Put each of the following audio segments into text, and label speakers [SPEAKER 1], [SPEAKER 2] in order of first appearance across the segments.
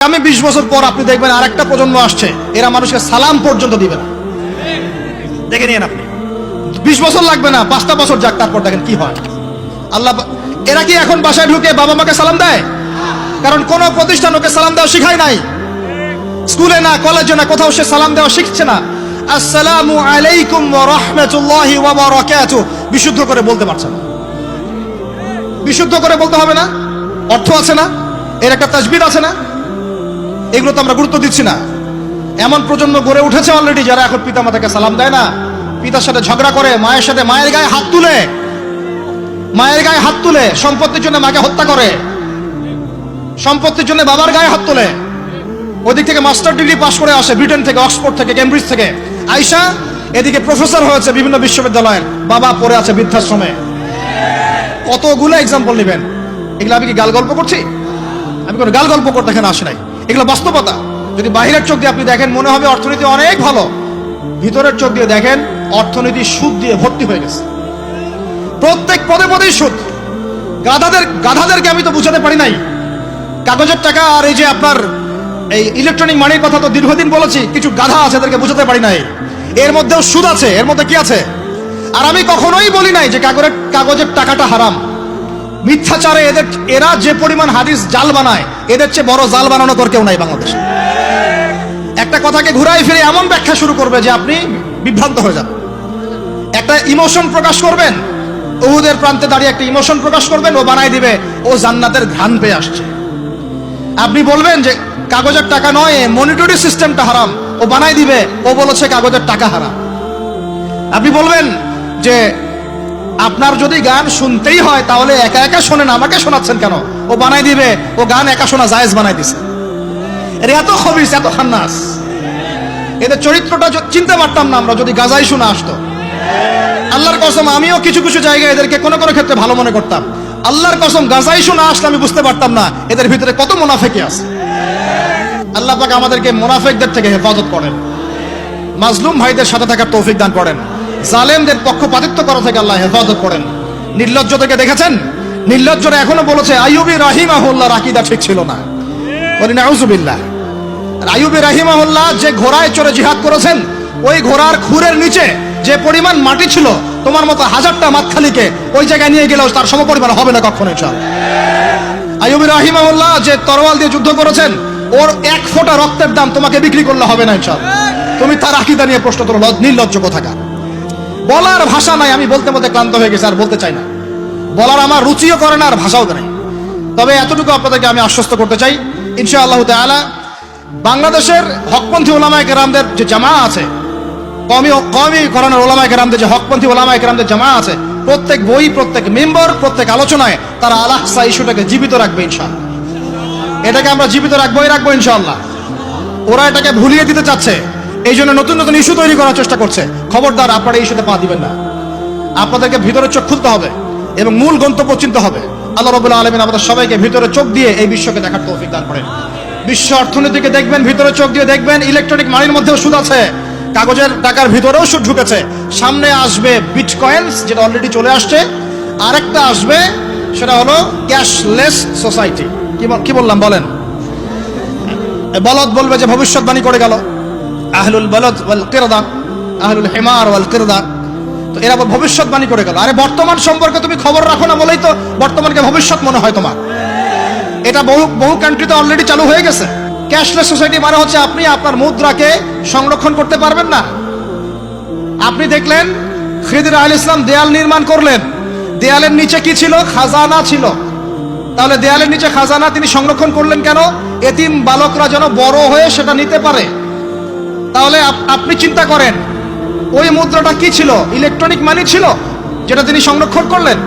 [SPEAKER 1] আমি বিশ বছর পর আপনি দেখবেন আরেকটা প্রজন্ম আসছে। এরা মানুষকে সালাম পর্যন্ত দিবে না। দেখে নিন আপনি। বিশ বছর লাগবে না, পাঁচটা বছর যাক, তারপর দেখেন কি হয়। আল্লাহ এরা কি এখন বাসায় ঢুকে বাবা মাকে সালাম দেয়? কারণ কোন প্রতিষ্ঠান ওকে সালাম দেওয়া শিখায় নাই। স্কুলে না, কলেজে না, কোথাও সে সালাম দেওয়া শিখছে না। আসসালামু আলাইকুম ওয়া রাহমাতুল্লাহি ওয়া বারাকাতুহু। বিশুদ্ধ করে বলতে পারছে না। বিশুদ্ধ করে বলতে হবে না? অর্থ আছে না? এর একটা তাজবিদ আছে না? এগুলো তো আমরা গুরুত্ব দিচ্ছি না। এমন প্রজন্ম গড়ে উঠেছে অলরেডি যারা এখন পিতা মাতাকে সালাম দেয় না। পিতার সাথে ঝগড়া করে, মায়ের সাথে মায়ের গায়ে হাত তুলে। মায়ের গায়ে হাত তুলে, সম্পত্তির জন্য মাকে হত্যা করে। সম্পত্তির জন্য বাবার গায়ে হাত তোলে। ওদিক থেকে মাস্টার ডিগ্রি পাশ করে আসে ব্রিটেন থেকে, অক্সফোর্ড থেকে, কেমব্রিজ থেকে। আয়সা এদিকে প্রফেসর হয়েছে বিভিন্ন বিশ্ববিদ্যালয়ের। বাবা পড়ে আছে বৃদ্ধাশ্রমে। কতগুলো এক্সাম্পল নেবেন? এগুলো আমি কি গাল গল্প করছি? আমি কোনো গাল গল্প করতে এখানে আসি নাই। এগুলো বাস্তবতা। যদি বাহিরের চোখ দিয়ে আপনি দেখেন, মনে হবে অর্থনীতি অনেক ভালো। ভিতরের চোখ দিয়ে দেখেন, অর্থনীতি সুদ দিয়ে ভর্তি হয়ে গেছে। প্রত্যেক পদে পদেই সুদ। গাধাদের গাধাদেরকে আমি তো বুঝাতে পারি নাই। কাগজের টাকা আর এই যে আপনার এই ইলেকট্রনিক মানির কথা তো দীর্ঘদিন বলেছি, কিছু গাধা আছে এদেরকে বুঝাতে পারি নাই। এর মধ্যেও সুদ আছে, এর মধ্যে কি আছে? আর আমি কখনোই বলি নাই যে কাগজের কাগজের টাকাটা হারাম। মিথ্যাচারে এদের, এরা যে পরিমাণ হাদিস জাল বানায়, এদের চেয়ে বড় জাল বানানো কর কেউ নাই বাংলাদেশে। একটা কথাকে ঘুরাই ফিরে এমন ব্যাখ্যা শুরু করবে যে আপনি বিভ্রান্ত হয়ে যান একটা ইমোশন প্রকাশ করবেন, উহুদের প্রান্তে দাঁড়িয়ে একটা ইমোশন প্রকাশ করবেন, ও বানাই দিবে, ও জান্নাতের ঘ্রাণ পেয়ে আসছে। আপনি বলবেন যে কাগজের টাকা নয় মনিটরি সিস্টেমটা হারাম, ও বানাই দিবে, ও বলেছে কাগজের টাকা হারাম। আপনি বলবেন যে আপনার যদি গান শুনতেই হয়, তাহলে একা একা শোনেন, আমাকে শোনাচ্ছেন কেন? ও বানাই দিবে, ও গান একা শোনা জায়েজ বানাই দিছে। এর এত খবিস এত খান্নাস। এদের চরিত্রটা চিনতে পারতাম না আমরা, যদি গাজাই শুনে আসতো। আল্লাহর কসম, আমিও কিছু কিছু জায়গায় এদেরকে কোনো কোনো ক্ষেত্রে ভালো মনে করতাম। আল্লাহর কসম, গাজাই শুনে আসলে আমি বুঝতে পারতাম না, এদের ভিতরে কত মুনাফেকি আছে। আল্লাহ পাক আমাদেরকে মুনাফেকদের থেকে হেফাজত করেন। মাজলুম ভাইদের সাথে থাকার তৌফিক দান করেন। জালেমদের পক্ষপাতিত্ব করা থেকে আল্লাহ হেফাজত করেন। নির্লজ্জ থেকে দেখেছেন? নির্লজ্জরা এখনও বলেছে, আইয়ুবি রাহিমাহুল্লাহ রাকিদা ঠিক ছিল না। বলি, নাউজুবিল্লাহ। আইয়ুবি রাহিমাহুল্লাহ যে ঘোড়ায় চড়ে জিহাদ করেছেন, ওই ঘোড়ার খুরের নিচে যে পরিমাণ মাটি ছিল, তোমার মতো হাজারটা মাতখালিকে ওই জায়গায় নিয়ে গেলেও তার সমপরিমাণ হবে না কখনো চল আইয়ুবি রাহিমাহুল্লাহ যে তরোয়াল দিয়ে যুদ্ধ করেছেন, ওর এক ফোঁটা রক্তের দাম তোমাকে বিক্রি করলে হবে না ইনশাল তুমি তার আকিদা নিয়ে প্রশ্ন তোর নির্লজ্জ কোথাকার? বলার ভাষা নাই, আমি বলতে বলতে ক্লান্ত হয়ে গেছি, আর বলতে চাই না। বলার আমার রুচিও করে না, আর ভাষাও নেই তবে এতটুকু আপনাদেরকে আমি আশ্বস্ত করতে চাই ইনশা আল্লাহ তাআলা, বাংলাদেশের হকপন্থী ওলামায় কেরামদের যে জামা আছে কমি কমি করানোর ওলামায় কেরামদের যে হকপন্থী ওলামায় কেরামদের জামা আছে, প্রত্যেক বই, প্রত্যেক মেম্বার, প্রত্যেক আলোচনায় তারা আলাহ আলাহসা ইস্যুটাকে জীবিত রাখবে ইনশাআল্লাহ। এটাকে আমরা জীবিত রাখবোই রাখব ইনশাআল্লাহ। ওরা এটাকে ভুলিয়ে দিতে চাচ্ছে। এই জন্য নতুন নতুন ইস্যু তৈরি করার চেষ্টা করছে। খবরদার, আপনারা ইস্যুতে পা দিবেন না। আপনাদেরকে ভিতরে চোখ খুলতে হবে এবং মূল গন্তব্য চিনতে হবে। আল্লাহ রবুল্লাহ আলমিন আমাদের সবাইকে ভিতরে চোখ দিয়ে এই বিশ্বকে দেখার তৌফিক দান করেন। বিশ্ব অর্থনীতিকে দেখবেন ভিতরে চোখ দিয়ে দেখবেন, ইলেকট্রনিক মানির মধ্যেও সুদ আছে। কাগজের টাকার ভিতরেও সুদ ঢুকেছে। সামনে আসবে বিটকয়েন্স, যেটা অলরেডি চলে আসছে। আরেকটা আসবে, সেটা হলো ক্যাশলেস সোসাইটি। কি বললাম বলেন? বলদ বলবে যে ভবিষ্যৎবাণী করে গেল। আহলুল বলদ ওয়াল কিরদা, আহলুল হিমার ওয়াল কিরদা। তো এরা ভবিষ্যৎবাণী করে গেল। আরে বর্তমান সম্পর্কে তুমি খবর রাখো না বলেই তো বর্তমানকে ভবিষ্যৎ মনে হয় তোমার। এটা বহু বহু কান্ট্রিতে অলরেডি চালু হয়ে গেছে। ক্যাশলেস সোসাইটি মানে হচ্ছে আপনি আপনার মুদ্রাকে সংরক্ষণ করতে পারবেন না। আপনি দেখলেন খিদির আল ইসলাম দেয়াল নির্মাণ করলেন। দেয়ালের নিচে কি ছিল? খাজানা ছিল। তাহলে দেয়ালের নিচে খাজানা তিনি সংরক্ষণ করলেন কেন? এতিম বালকরা যেন বড় হয়ে সেটা নিতে পারে। তাহলে আপনি চিন্তা করেন, ওই মুদ্রাটা কি ছিল? ইলেকট্রনিক মানি ছিল, যেটা তিনি সংরক্ষণ করলেন?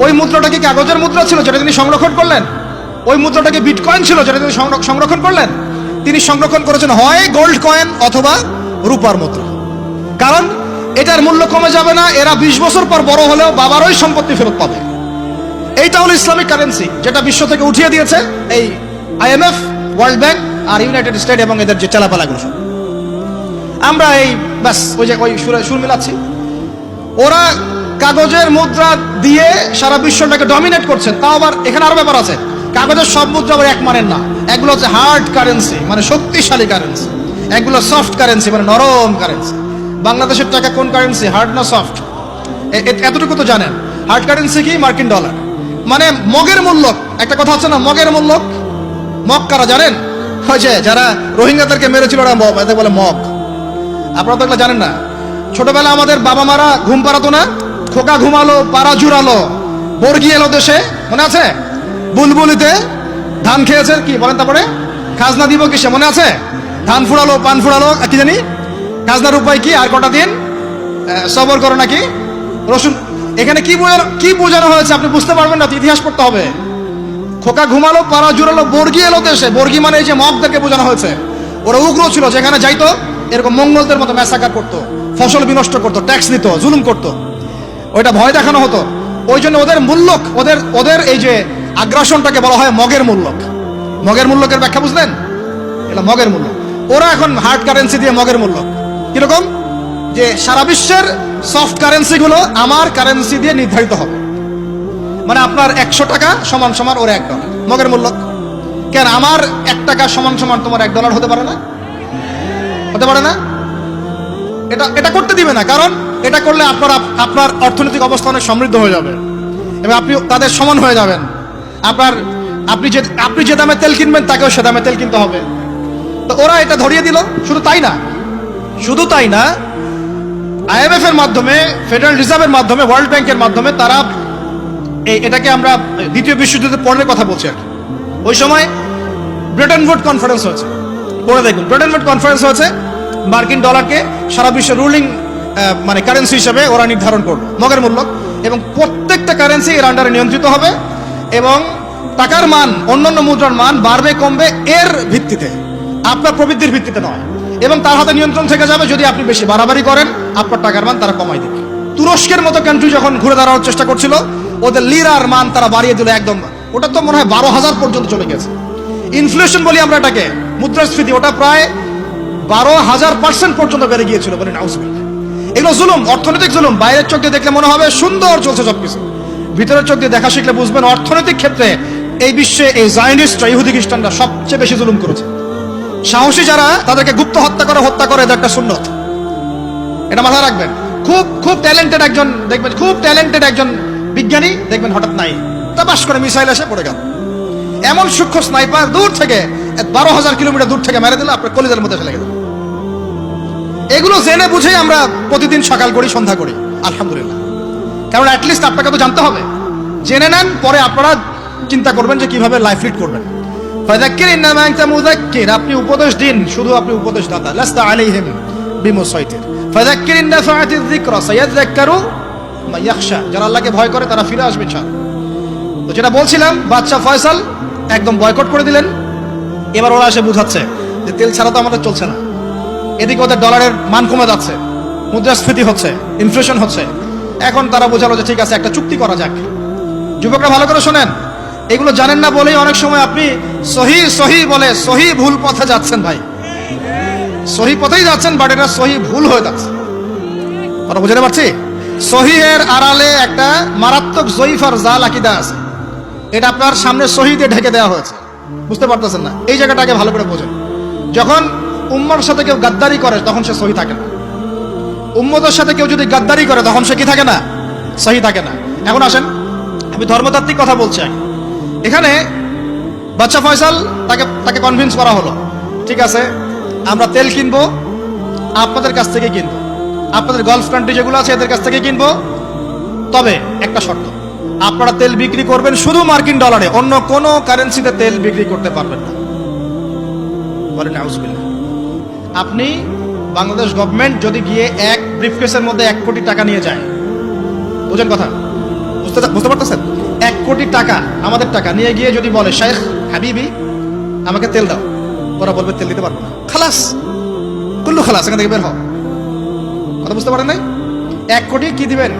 [SPEAKER 1] ওই মুদ্রাটা কি কাগজের মুদ্রা ছিল, যেটা তিনি সংরক্ষণ করলেন? ওই মুদ্রাটা কি বিটকয়েন ছিল, যেটা তিনি সংর- সংরক্ষণ করলেন? তিনি সংরক্ষণ করেছেন হয় গোল্ড কয়েন অথবা রূপার মুদ্রা। কারণ এটার মূল্য কমে যাবে না, এরা বিশ বছর পর বড় হলেও বাবারই সম্পত্তি ফেরত পাবে। এইটা হলো ইসলামিক কারেন্সি, যেটা বিশ্ব থেকে উঠিয়ে দিয়েছে এই আইএমএফ ওয়ার্ল্ড ব্যাংক আর ইউনাইটেড স্টেট এবং এদের যে চালাপালাগুলো। আমরা এই, ব্যাস, ওই যে ওই সুরে মিলাচ্ছি। ওরা কাগজের মুদ্রা দিয়ে সারা বিশ্বটাকে ডমিনেট করছে তাও আবার এখানে আরও ব্যাপার আছে। কাগজের সব মুদ্রা আবার এক মানের না। এগুলো হচ্ছে হার্ড কারেন্সি মানে শক্তিশালী কারেন্সি এগুলো সফট কারেন্সি মানে নরম কারেন্সি বাংলাদেশের টাকা কোন কারেন্সি হার্ড না সফট এতটুকু তো জানেন। হার্ড কারেন্সি কি? মার্কিন ডলার মানে মগের মূল্য একটা কথা হচ্ছে না, মগের মূল্য মগ কারা জানেন হয়েছে যারা রোহিঙ্গাদেরকে মেরেছিল, ওরা বলে মগ। আপনারা তো এগুলো জানেন না। ছোটবেলা আমাদের বাবা মারা ঘুম পাড়াতো না, খোকা ঘুমালো, পাড়া জুড়ালো, বর্গি এলো দেশে, মনে আছে? বুলবুলিতে ধান খেয়েছে কি, বলেন তারপরে? খাজনা দিব কিসে, মনে আছে? ধান ফুরালো পান ফুরালো কি জানি? খাজনার উপায় কি, আর কটা দিন? সবর করো নাকি? রসুন, এখানে কি বোঝানো কি বোঝানো হয়েছে আপনি বুঝতে পারবেন না ইতিহাস পড়তে হবে। খোকা ঘুমালো, পাড়া জুড়ালো, বর্গি এলো দেশে, বর্গি মানে এই যে মগদেরকে বোঝানো হয়েছে। ওরা উগ্র ছিল, যেখানে যাইতো এরকম মঙ্গলদের মতো ম্যাসাকার করতো, ফসল বিনষ্ট করতো ট্যাক্স নিত, জুলুম করতো। ওইটা ভয় দেখানো হতো। ওই জন্য ওদের মূল্যক, ওদের ওদের এই যে আগ্রাসনটাকে বলা হয় মগের মূল্যক। মগের মূল্যকের ব্যাখ্যা বুঝলেন? এটা মগের মূল্য। ওরা এখন হার্ড কারেন্সি দিয়ে মগের মূল্য কীরকম? যে সারা বিশ্বের সফট কারেন্সিগুলো আমার কারেন্সি দিয়ে নির্ধারিত হবে। মানে আপনার একশো টাকা সমান সমান ওর এক ডলার মগের মূল্য কেন? আমার এক টাকা সমান সমান তোমার এক ডলার হতে পারে না? হতে পারে না? এটা এটা করতে দিবে না, কারণ এটা করলে আপনার আপনার অর্থনৈতিক অবস্থা অনেক সমৃদ্ধ হয়ে যাবে। এবং আপনি তাদের সমান হয়ে যাবেন। আপনার, আপনি যে আপনি যে দামে তেল কিনবেন, তাকেও সে দামে তেল কিনতে হবে। তো ওরা এটা ধরিয়ে দিল, শুধু তাই না? শুধু তাই না, আইএমএফ এর মাধ্যমে ফেডারেল রিজার্ভের মাধ্যমে ওয়ার্ল্ড ব্যাংকের মাধ্যমে তারা এটাকে আমরা দ্বিতীয় বিশ্বযুদ্ধের পরের কথা বলছি আর। ওই সময় ব্রিটেন ভোট কনফারেন্স হয়েছে। পড়ে দেখুন। ভোট কনফারেন্স হয়েছে মার্কিন ডলারকে সারা বিশ্বের রুলিং মানে কারেন্সি হিসেবে ওরা নির্ধারণ করবে, মগের মূল্য। এবং প্রত্যেকটা কারেন্সি এর আন্ডারে নিয়ন্ত্রিত হবে এবং টাকার মান, অন্যান্য মুদ্রার মান বাড়বে, কমবে এর ভিত্তিতে। আপনার প্রবৃদ্ধির ভিত্তিতে নয়। এবং তার হাতে নিয়ন্ত্রণ থেকে যাবে যদি আপনি বেশি বাড়াবাড়ি করেন, আপনার টাকার মান তারা কমাই দেবে। তুরস্কের মতো কান্ট্রি যখন ঘুরে দাঁড়ানোর চেষ্টা করছিল, ওদের লিরার মান তারা বাড়িয়ে দিল একদম, ওটা তো মনে হয় বারো হাজার পর্যন্ত চলে গেছে। ইনফ্লেশন বলি আমরা এটাকে মুদ্রাস্ফীতি, ওটা প্রায় বারো হাজার পার্সেন্ট পর্যন্ত বেড়ে গিয়েছিল বলে নাউজবিল্লাহ এগুলো জুলুম, অর্থনৈতিক জুলুম। বাইরের চোখ দিয়ে দেখলে মনে হবে সুন্দর চলছে সবকিছু। ভিতরের চোখ দিয়ে দেখা শিখলে বুঝবেন অর্থনৈতিক ক্ষেত্রে এই বিশ্বে এই জায়নিস্টরা ইহুদি খ্রিস্টানরা সবচেয়ে বেশি জুলুম করেছে। সাহসী যারা, তাদেরকে গুপ্ত হত্যা করে হত্যা করে, এটা একটা সুন্নত। এটা মাথায় রাখবেন। খুব খুব ট্যালেন্টেড একজন, দেখবেন, খুব ট্যালেন্টেড একজন বিজ্ঞানী, দেখবেন হঠাৎ নাই। তাবাস করে মিসাইল এসে পড়ে গেল। এমন সূক্ষ্ম স্নাইপার দূর থেকে বারো হাজার কিলোমিটার দূর থেকে মেরে দিল, আপনার কলিজার মধ্যে ফেলে গেল। এগুলো জেনে বুঝেই আমরা প্রতিদিন সকাল করি, সন্ধ্যা করি, আলহামদুলিল্লাহ। কারণ অ্যাটলিস্ট আপনাকে তো জানতে হবে। জেনে নেন, পরে আপনারা চিন্তা করবেন যে কীভাবে লাইফ লিড করবেন। ফাযাক্কির, ইন্নামা আনতা মুযাক্কির, আপনি উপদেশ দিন, শুধু আপনি উপদেশ দাতা লাস্তা আলাইহিম বিমুসাইতির। ফাযাক্কির ইন নাফাআতিয যিকরা সায়াযাক্কারু মা ইয়াখশা। যারা আল্লাহকে ভয় করে, তারা ফিরে আসবে, ইনশাআল্লাহ। তো যেটা বলছিলাম বাদশা ফয়সাল একদম বয়কট করে দিলেন। এবার ওরা এসে বুঝাচ্ছে যে তেল ছাড়া তো আমাদের চলছে না। এদিকে ওদের ডলারের মান কমে যাচ্ছে, মুদ্রাস্ফীতি হচ্ছে ইনফ্লেশন হচ্ছে। এখন তারা বোঝালো যে ঠিক আছে, একটা চুক্তি করা যাক। যুবকরা ভালো করে শোনেন, এগুলো জানেন না বলেই অনেক সময় আপনি সহি সহি বলে সহি ভুল পথে যাচ্ছেন ভাই। সহি পথেই যাচ্ছেন বাট এটা সহি ভুল হয়ে যাচ্ছে। কথা বুঝতে পারছি? সহিহের আড়ালে একটা মারাত্মক জয়ীফার জাল আকিদা আছে। এটা আপনার সামনে সহিদে ঢেকে দেওয়া হয়েছে। বুঝতে পারতেছেন না। এই জায়গাটাকে ভালো করে বোঝেন। যখন উম্মর সাথে কেউ গাদ্দারি করে, তখন সে সহি থাকে না। উম্মতের সাথে কেউ যদি গাদ্দারি করে, তখন সে কি থাকে না? সহি থাকে না। এখন আসেন, আমি ধর্মতাত্ত্বিক কথা বলছি আগে। এখানে বাচ্চা ফয়সাল তাকে তাকে কনভিন্স করা হলো, ঠিক আছে, আমরা তেল কিনবো, আপনাদের কাছ থেকে কিনবো। আপনাদের গলফ কান্ট্রি যেগুলো আছে, এদের কাছ থেকে কিনবো। তবে একটা শর্ত আপনারা তেল বিক্রি করবেন শুধু মার্কিন ডলারে, অন্য কোনো কারেন্সিতে তেল বিক্রি করতে পারবেন না। বলেন আপনি বাংলাদেশ গভর্নমেন্ট যদি গিয়ে এক ব্রিফকেসের মধ্যে এক কোটি টাকা নিয়ে যায়, বুঝেন কথা? বুঝতে বুঝতে পারতেছেন? এক কোটি টাকা, আমাদের টাকা নিয়ে গিয়ে যদি বলে শেখ হাবিবি, আমাকে তেল দাও। ওরা বলবে, তেল দিতে পারব না। খালাস! কুল্লু খালাস, এখান থেকে বের হও। কথা বুঝতে পারেন নাই? এক কোটি কি দিবেন?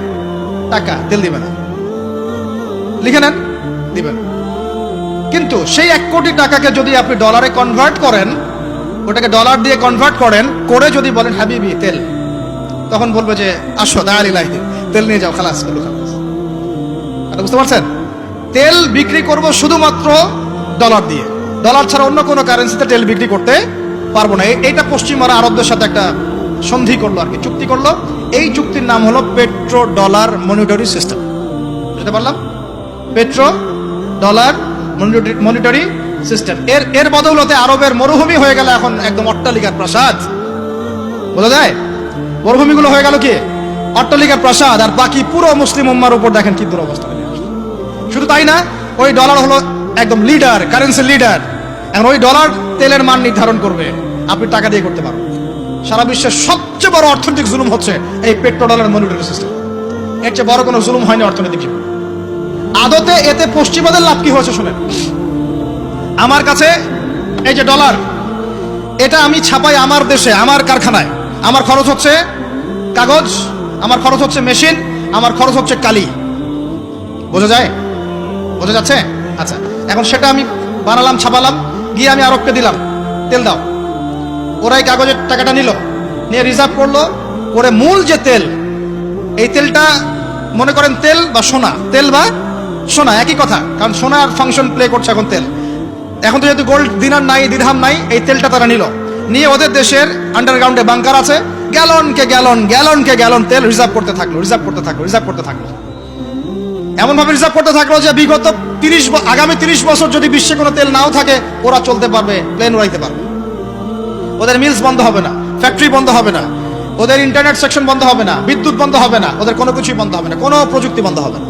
[SPEAKER 1] টাকা, তেল দিবে না। লিখে নেন। দিবেন। কিন্তু সেই এক কোটি টাকাকে যদি আপনি ডলারে কনভার্ট করেন, ওটাকে ডলার দিয়ে কনভার্ট করেন, করে যদি বলেন, হাবিবি, তেল। তখন বলবে যে, আসো দাঁড়ি লাইনে, তেল নিয়ে যাও, খালাসগুলো খালাস। বুঝতে পারছেন? তেল বিক্রি করব শুধুমাত্র ডলার দিয়ে। ডলার ছাড়া অন্য কোনো কারেন্সিতে তেল বিক্রি করতে পারব না। এ- এইটা পশ্চিমারা আরবদের সাথে একটা সন্ধি করল আর কি, চুক্তি করল। এই চুক্তির নাম হলো পেট্রো ডলার মনিটরি সিস্টেম বুঝতে পারলাম? Petrodollar, monetary system. এর এর বদৌলতে আরবের মরুভূমি হয়ে গেল এখন একদম অট্টালিকার প্রাসাদ। বোঝা যায়? মরুভূমিগুলো হয়ে গেল কি? অট্টালিকার প্রাসাদ, আর বাকি পুরো মুসলিম উম্মার উপর দেখেন কি দুরবস্থা আসলো। শুধু তাই না, ওই ডলার হলো একদম লিডার, কারেন্সি লিডার। এখন ওই ডলার তেলের মান নির্ধারণ করবে। আপনি টাকা দিয়ে করতে পারবেন। সারা বিশ্বের সবচেয়ে বড় অর্থনৈতিক জুলুম হচ্ছে এই পেট্রো ডলার, মনিটরি সিস্টেম। এর চেয়ে বড় কোনো জুলুম হয়নি অর্থনৈতিক জীবনে। আদতে এতে পশ্চিমাদের লাভ কি হয়েছে শুনেন। আমার কাছে এই যে ডলার, এটা আমি ছাপাই আমার দেশে, আমার কারখানায়। আমার খরচ হচ্ছে কাগজ, আমার খরচ হচ্ছে মেশিন, আমার খরচ হচ্ছে কালি। বোঝা যায়? বোঝা যাচ্ছে? আচ্ছা এখন সেটা আমি বানালাম, ছাপালাম, গিয়ে আমি আরবকে দিলাম। তেল দাও। ওরাই কাগজের টাকাটা নিল, নিয়ে রিজার্ভ করল। ওরে মূল যে তেল, এই তেলটা মনে করেন তেল বা সোনা, তেল বা সোনা, একই কথা, কারণ সোনার ফাংশন প্লে করছে এখন তেল। এখন তো যেহেতু গোল্ড দিনার নাই দিরহাম নাই, এই তেলটা তারা নিল। নিয়ে ওদের দেশের আন্ডারগ্রাউন্ডে বাংকার আছে। গ্যালনকে গ্যালন গ্যালনকে গ্যালন তেল রিজার্ভ করতে থাকল রিজার্ভ করতে থাকল রিজার্ভ করতে থাকল। এমন ভাবে রিজার্ভ করতে থাকল যে বিগত তিরিশ আগামী তিরিশ বছর যদি বিশ্বে কোনো তেল নাও থাকে, ওরা চলতে পারবে প্লেন উড়াইতে পারবে। ওদের মিলস বন্ধ হবে না ফ্যাক্টরি বন্ধ হবে না, ওদের ইন্টারনেট সেকশন বন্ধ হবে না, বিদ্যুৎ বন্ধ হবে না, ওদের কোনো কিছুই বন্ধ হবে না, কোনো প্রযুক্তি বন্ধ হবে না।